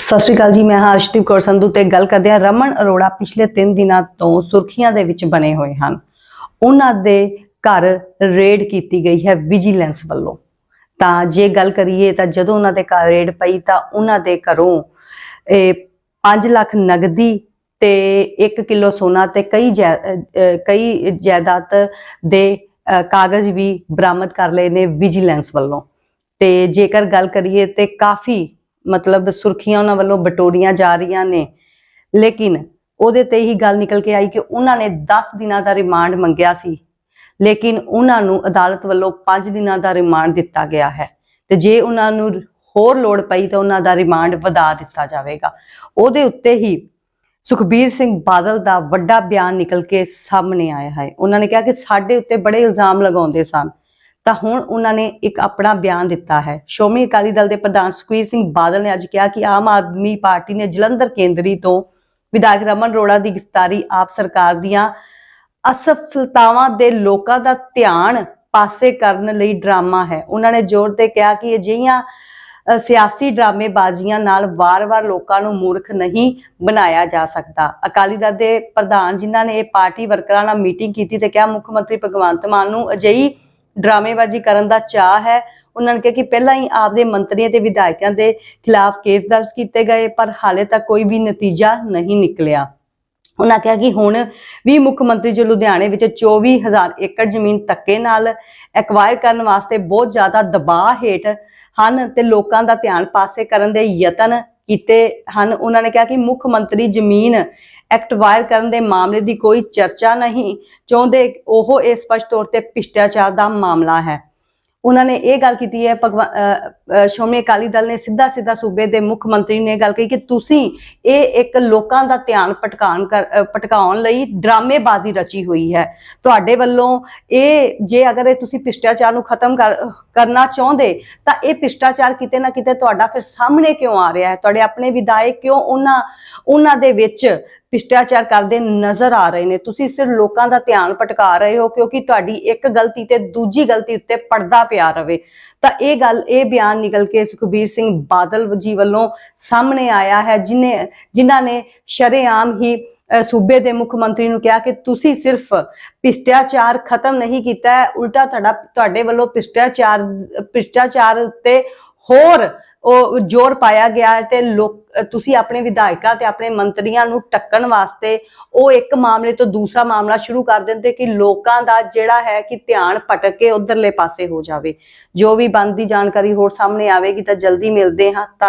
ਸਤਿ ਸ਼੍ਰੀ ਅਕਾਲ ਜੀ, ਮੈਂ ਹਾਂ ਅਰਸ਼ਦੀਪ ਕੌਰ ਸੰਧੂ ਤੇ ਗੱਲ ਕਰਦੇ ਹਾਂ ਰਮਨ ਅਰੋੜਾ ਪਿਛਲੇ 3 ਦਿਨਾਂ ਤੋਂ ਸੁਰਖੀਆਂ ਦੇ ਵਿੱਚ ਬਣੇ ਹੋਏ ਹਨ। ਉਹਨਾਂ ਦੇ ਘਰ ਰੇਡ ਕੀਤੀ ਗਈ ਹੈ ਵਿਜੀਲੈਂਸ ਵੱਲੋਂ। ਤਾਂ ਜੇ ਗੱਲ ਕਰੀਏ ਤਾਂ ਜਦੋਂ ਉਹਨਾਂ ਦੇ ਘਰ ਰੇਡ ਪਈ ਤਾਂ ਉਹਨਾਂ ਦੇ ਘਰੋਂ ਇਹ 5 ਲੱਖ ਨਗਦੀ ਤੇ 1 ਕਿਲੋ ਸੋਨਾ ਤੇ ਕਈ ਜੈ- ਕਈ ਜਾਇਦਾਦ ਦੇ ਕਾਗਜ਼ ਵੀ ਬਰਾਮਦ ਕਰ ਲਏ ਨੇ ਵਿਜੀਲੈਂਸ ਵੱਲੋਂ। ਤੇ ਜੇਕਰ ਗੱਲ ਕਰੀਏ ਤੇ ਕਾਫੀ ਮਤਲਬ ਸੁਰਖੀਆਂ ਉਹਨਾਂ ਵੱਲੋਂ ਬਟੋਰੀਆਂ ਜਾ ਰਹੀਆਂ ਨੇ। ਲੇਕਿਨ ਉਹਦੇ ਤੇ ਹੀ ਗੱਲ ਨਿਕਲ ਕੇ ਆਈ ਕਿ ਉਹਨਾਂ ਨੇ 10 ਦਿਨਾਂ ਦਾ ਰਿਮਾਂਡ ਮੰਗਿਆ ਸੀ। ਲੇਕਿਨ ਉਹਨਾਂ ਨੂੰ ਅਦਾਲਤ ਵੱਲੋਂ 5 ਦਿਨਾਂ ਦਾ ਰਿਮਾਂਡ ਦਿੱਤਾ ਗਿਆ ਹੈ। ਤੇ ਜੇ ਉਹਨਾਂ ਨੂੰ ਹੋਰ ਲੋੜ ਪਈ ਤਾਂ ਉਹਨਾਂ ਦਾ ਰਿਮਾਂਡ ਵਧਾ ਦਿੱਤਾ ਜਾਵੇਗਾ। ਉਹਦੇ ਉੱਤੇ ਹੀ ਸੁਖਬੀਰ ਸਿੰਘ ਬਾਦਲ ਦਾ ਵੱਡਾ ਬਿਆਨ ਨਿਕਲ ਕੇ ਸਾਹਮਣੇ ਆਇਆ ਹੈ। ਉਹਨਾਂ ਨੇ ਕਿਹਾ ਕਿ ਸਾਡੇ ਉੱਤੇ ਬੜੇ ਇਲਜ਼ਾਮ ਲਗਾਉਂਦੇ ਸਨ ਤਾਂ ਹੁਣ ਉਹਨਾਂ ਨੇ ਇੱਕ ਆਪਣਾ ਬਿਆਨ ਦਿੱਤਾ ਹੈ। ਸ਼੍ਰੋਮਣੀ ਅਕਾਲੀ ਦਲ ਦੇ ਪ੍ਰਧਾਨ ਸੁਖਬੀਰ ਸਿੰਘ ਬਾਦਲ ਨੇ ਅੱਜ ਕਿਹਾ ਕਿ ਆਮ ਆਦਮੀ ਪਾਰਟੀ ਨੇ ਜਲੰਧਰ ਕੇਂਦਰੀ ਤੋਂ ਵਿਧਾਇਕ ਰਮਨ ਰੋੜਾ ਦੀ ਗ੍ਰਿਫਤਾਰੀ ਆਪ ਸਰਕਾਰ ਦੀਆਂ ਅਸਫਲਤਾਵਾਂ ਦੇ ਲੋਕਾਂ ਦਾ ਧਿਆਨ ਪਾਸੇ ਕਰਨ ਲਈ ਡਰਾਮਾ ਹੈ। ਉਹਨਾਂ ਨੇ ਜ਼ੋਰ ਤੇ ਕਿਹਾ ਕਿ ਅਜਿਹੀਆਂ ਸਿਆਸੀ ਡਰਾਮੇਬਾਜ਼ੀਆਂ ਨਾਲ ਵਾਰ-ਵਾਰ ਲੋਕਾਂ ਨੂੰ ਮੂਰਖ ਨਹੀਂ ਬਣਾਇਆ ਜਾ ਸਕਦਾ। ਅਕਾਲੀ ਦਲ ਦੇ ਪ੍ਰਧਾਨ ਜਿਨ੍ਹਾਂ ਨੇ ਇਹ ਪਾਰਟੀ ਵਰਕਰਾਂ ਨਾਲ ਮੀਟਿੰਗ ਕੀਤੀ ਤੇ ਕਿਹਾ ਮੁੱਖ ਮੰਤਰੀ ਭਗਵੰਤ ਮਾਨ ਨੂੰ ਅਜਿਹੀ ਡਰਾਮੇਬਾਜ਼ੀ ਕਰਨ ਦਾ ਚਾਹ ਹੈ। ਉਹਨਾਂ ਨੇ ਕਿਹਾ ਕਿ ਪਹਿਲਾਂ ਹੀ ਆਪਦੇ ਮੰਤਰੀਆਂ ਤੇ ਵਿਧਾਇਕਾਂ ਦੇ ਖਿਲਾਫ ਕੇਸ ਦਰਜ ਕੀਤੇ ਗਏ, ਪਰ ਹਾਲੇ ਤੱਕ ਕੋਈ ਵੀ ਨਤੀਜਾ ਨਹੀਂ ਨਿਕਲਿਆ। ਉਹਨਾਂ ਕਿਹਾ ਕਿ ਹੁਣ ਵੀ ਮੁੱਖ ਮੰਤਰੀ ਜੋ ਲੁਧਿਆਣੇ ਵਿੱਚ 24000 ਏਕੜ ਜ਼ਮੀਨ ਧੱਕੇ ਨਾਲ ਐਕਵਾਇਰ ਕਰਨ ਵਾਸਤੇ ਬਹੁਤ ਜ਼ਿਆਦਾ ਦਬਾਅ ਹੇਠ ਹਨ ਤੇ ਲੋਕਾਂ ਦਾ ਧਿਆਨ ਪਾਸੇ ਕਰਨ ਦੇ ਯਤਨ ਕੀਤੇ ਹਨ। ਉਹਨਾਂ ਨੇ ਕਿਹਾ ਕਿ ਮੁੱਖ ਮੰਤਰੀ ਜ਼ਮੀਨ ਐਕਟਵਾਇਰ ਕਰਨ ਦੇ ਮਾਮਲੇ ਦੀ ਕੋਈ ਚਰਚਾ ਨਹੀਂ, ਚਾਹੁੰਦੇ ਉਹ ਇਹ ਸਪਸ਼ਟ ਤੌਰ ਤੇ ਭ੍ਰਿਸ਼ਟਾਚਾਰ ਦਾ ਮਾਮਲਾ ਹੈ। ਉਹਨਾਂ ਨੇ ਇਹ ਗੱਲ ਕੀਤੀ ਹੈ, ਭਗਵਾ- ਅਕਾਲੀ ਦਲ ਨੇ ਸਿੱਧਾ ਸਿੱਧਾ ਸੂਬੇ ਦੇ ਮੁੱਖ ਮੰਤਰੀ ਨੇ ਗੱਲ ਕਹੀ ਕਿ ਤੁਸੀਂ ਇਹ ਇੱਕ ਲੋਕਾਂ ਦਾ ਧਿਆਨ ਭਟਕਾਉਣ ਕਰ ਲਈ ਡਰਾਮੇਬਾਜ਼ੀ ਰਚੀ ਹੋਈ ਹੈ। ਤੁਹਾਡੇ ਵੱਲੋਂ ਇਹ ਜੇ ਅਗਰ ਇਹ ਤੁਸੀਂ ਭ੍ਰਿਸ਼ਟਾਚਾਰ ਨੂੰ ਖਤਮ ਕਰ, ਕਰਨਾ ਚਾਹੁੰਦੇ, ਤਾਂ ਇਹ ਭ੍ਰਿਸ਼ਟਾਚਾਰ ਕਿਤੇ ਨਾ ਕਿਤੇ ਤੁਹਾਡਾ ਫਿਰ ਸਾਹਮਣੇ ਕਿਉਂ ਆ ਰਿਹਾ ਹੈ? ਤੁਹਾਡੇ ਆਪਣੇ ਵਿਧਾਇਕ ਕਿਉਂ ਉਹਨਾਂ ਉਹਨਾਂ ਦੇ ਵਿੱਚ ਭ੍ਰਿਸ਼ਟਾਚਾਰ ਕਰਦੇ ਨਜ਼ਰ ਆ ਰਹੇ ਨੇ। ਤੁਸੀਂ ਸਿਰਫ ਲੋਕਾਂ ਦਾ ਧਿਆਨ ਭਟਕਾ ਰਹੇ ਹੋ ਕਿਉਂਕਿ ਤੁਹਾਡੀ ਇੱਕ ਗਲਤੀ ਤੇ ਦੂਜੀ ਗਲਤੀ ਉੱਤੇ ਪਰਦਾ ਪਿਆ ਰਵੇ। ਤਾਂ ਇਹ ਗੱਲ, ਇਹ ਬਿਆਨ ਨਿਕਲ ਕੇ ਸੁਖਬੀਰ ਸਿੰਘ ਬਾਦਲ ਜੀ ਵੱਲੋਂ ਸਾਹਮਣੇ ਆਇਆ ਹੈ, ਜਿਨੇ, ਜਿਨ੍ਹਾਂ ਨੇ ਸ਼ਰੇਆਮ ਹੀ ਸੂਬੇ ਦੇ ਮੁੱਖ ਮੰਤਰੀ ਨੂੰ ਕਿਹਾ ਕਿ ਤੁਸੀਂ ਸਿਰਫ ਭ੍ਰਿਸ਼ਟਾਚਾਰ ਖਤਮ ਨਹੀਂ ਕੀਤਾ ਹੈ, ਉਲਟਾ ਤੁਹਾਡਾ, ਤੁਹਾਡੇ ਵੱਲੋਂ ਭ੍ਰਿਸ਼ਟਾਚਾਰ ਭ੍ਰਿਸ਼ਟਾਚਾਰ ਉੱਤੇ ਹੋਰ ਉਹ ਜ਼ੋਰ ਪਾਇਆ ਗਿਆ ਤੇ ਲੋਕ, ਤੁਸੀਂ ਆਪਣੇ ਵਿਧਾਇਕਾਂ ਤੇ ਆਪਣੇ ਮੰਤਰੀਆਂ ਨੂੰ ਟੱਕਣ ਵਾਸਤੇ ਉਹ ਇੱਕ ਮਾਮਲੇ ਤੋਂ ਦੂਸਰਾ ਮਾਮਲਾ ਸ਼ੁਰੂ ਕਰ ਦਿੰਦੇ ਕਿ ਲੋਕਾਂ ਦਾ ਜਿਹੜਾ ਹੈ ਕਿ ਧਿਆਨ ਭਟਕ ਕੇ ਉਧਰਲੇ ਪਾਸੇ ਹੋ ਜਾਵੇ। ਜੋ ਵੀ ਬੰਦ ਦੀ ਜਾਣਕਾਰੀ ਹੋਰ ਸਾਹਮਣੇ ਆਵੇਗੀ ਤਾਂ ਜਲਦੀ ਮਿਲਦੇ ਹਾਂ। ਧੰਨ